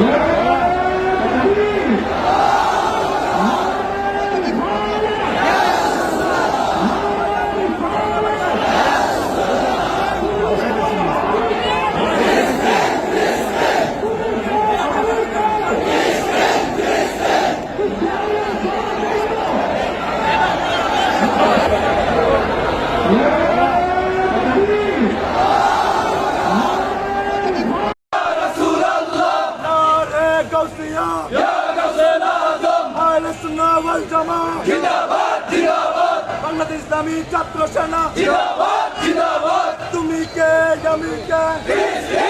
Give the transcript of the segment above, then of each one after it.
Yeah. América.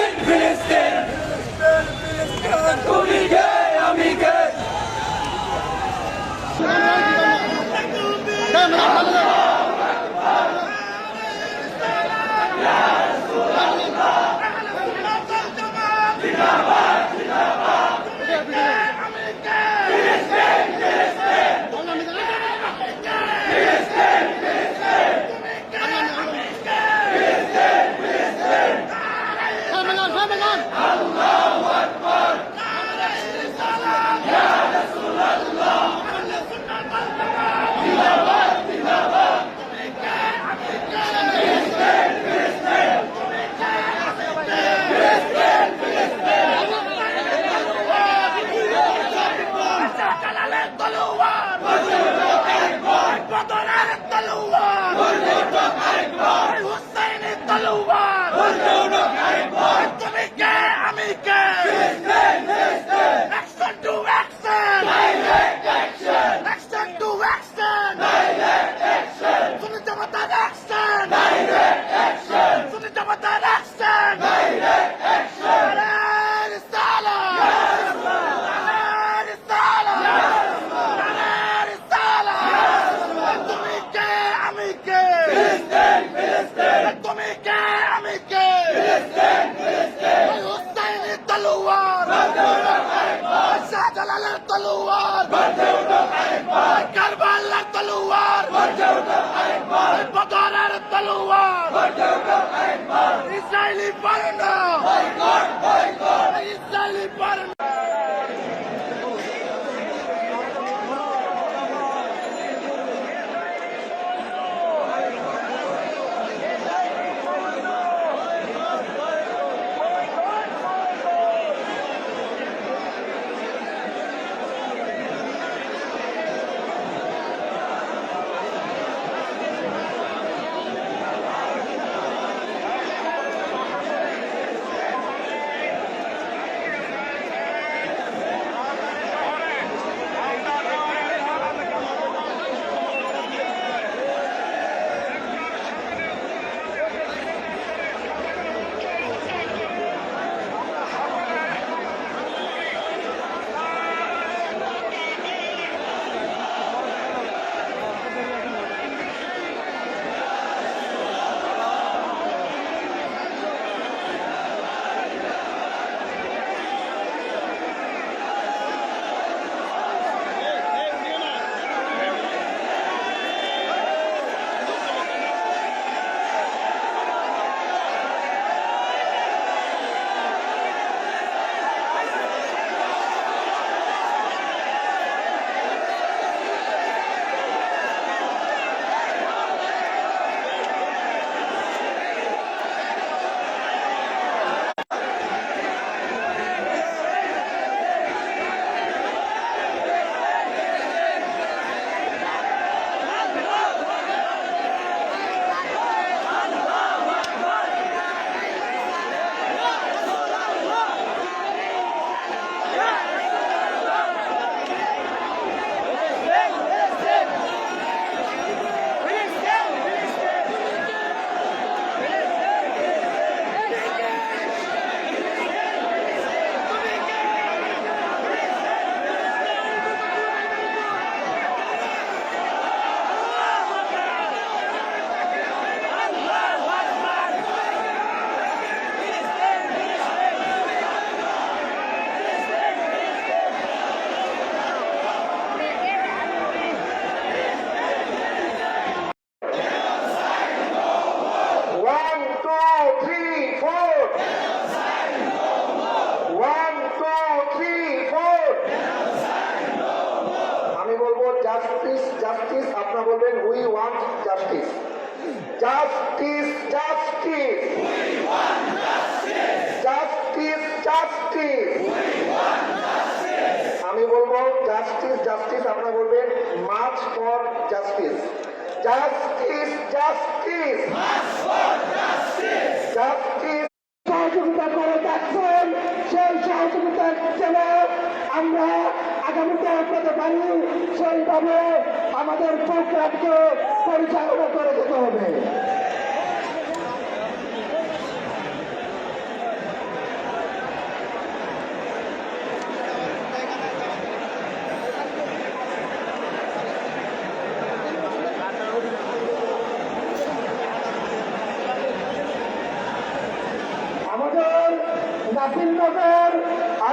Keluar! Berdekat Israeli Parana! Boycott! Boycott! Israeli আমরা আগামীতে পেতে পারি সেইভাবে আমাদের প্রোগ্রামকে পরিচালনা করে যেতে হবে। আমাদের নাসিরনগর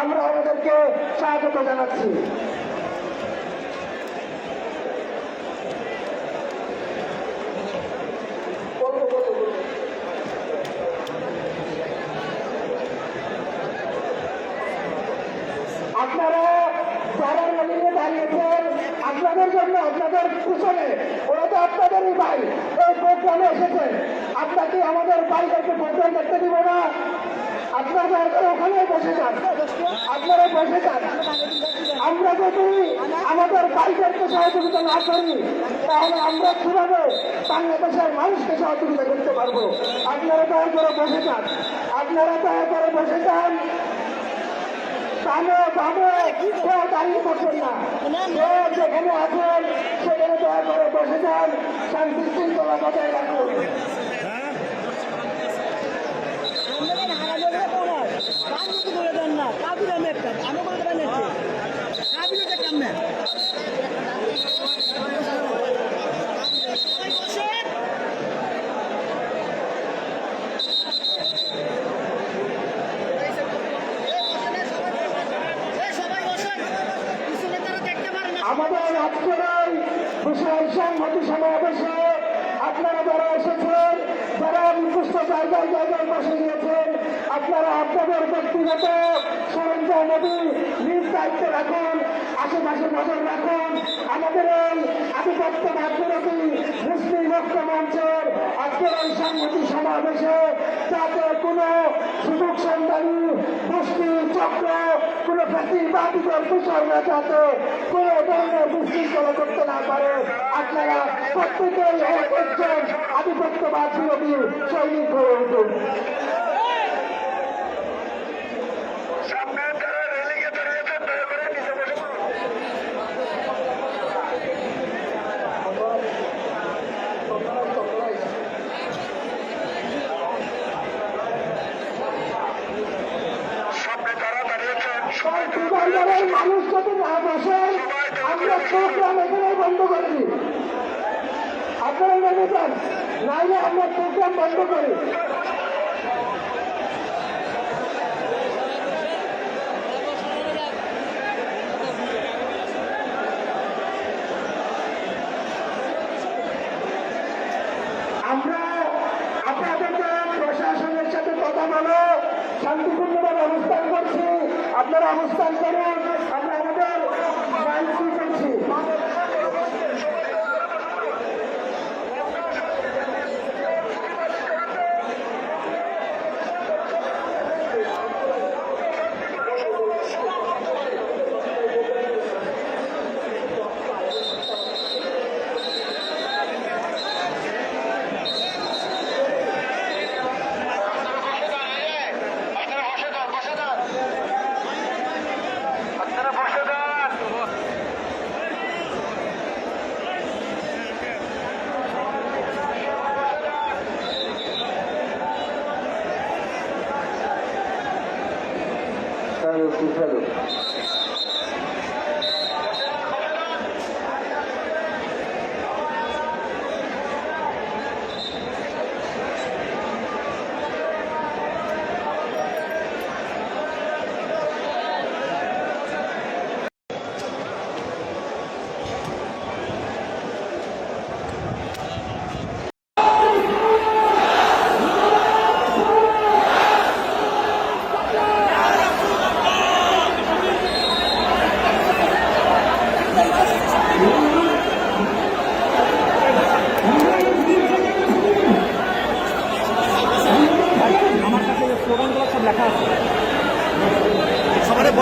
আমরা ওনাদেরকে স্বাগত জানাচ্ছি। আপনাদের জন্য ওরা তো ভাই। এই প্রোগ্রামে এসেছেন আপনাকে আমাদের বাইরেকে প্রোগ্রাম দেখতে দিব না। আপনারা দয়া করে ওখানে বসে যান। আপনারা বসে যান। আমরা যদি আমাদের বাইরেকে সহযোগিতা না করি, তাহলে আমরা কীভাবে বাংলাদেশের মানুষকে সহযোগিতা করতে পারব? আপনারা দয়া করে বসে যান। আপনারা দয়া করে বসে যান। বামে বামে কেউ দাঁড়িয়ে থাকবেন না। কেউ যেখানে আছেন, সেখানে দয়া করে বসে যান। শান্তি শৃঙ্খলা বজায় রাখুন। আমাদের আজকের বিশাল সংহতি সমাবেশে আপনারা যারা এসেছেন, যারা নির্দিষ্ট জায়গায় জায়গায় বসে গিয়েছেন, আপনারা আপনাদের ব্যক্তিগত সরঞ্জামাদি নিজ দায়িত্বে রাখুন, আশেপাশে নজর রাখুন। আমাদের এই আধিপত্য ভাগ্যরতী মুসলিম ঐক্য মঞ্চের আজকের এই যাতে কোনো সুযোগ সন্ধানী গোষ্ঠী চক্র, কোনো ফ্যাসিবাদীদের বিষয়রা যাতে কোনো ধরনের বিশৃঙ্খলা করতে না পারে। আপনারা প্রত্যেকেই এক একজন আধিপত্যবাদ বিরোধী সৈনিক হয়ে উঠুন সামনে যারা রেলিংয়ে দাঁড়িয়েছেন দয়া করে নিচে বসে পড়ুন সামনে যারা দাঁড়িয়েছেন বাজারের মানুষ যদি না বসেন আমরা প্রোগ্রাম এখানে বন্ধ করে আপনারা নেমে যান নাইলে আমরা প্রোগ্রাম বন্ধ করি।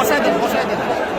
বসাই দিন বসাই দিন।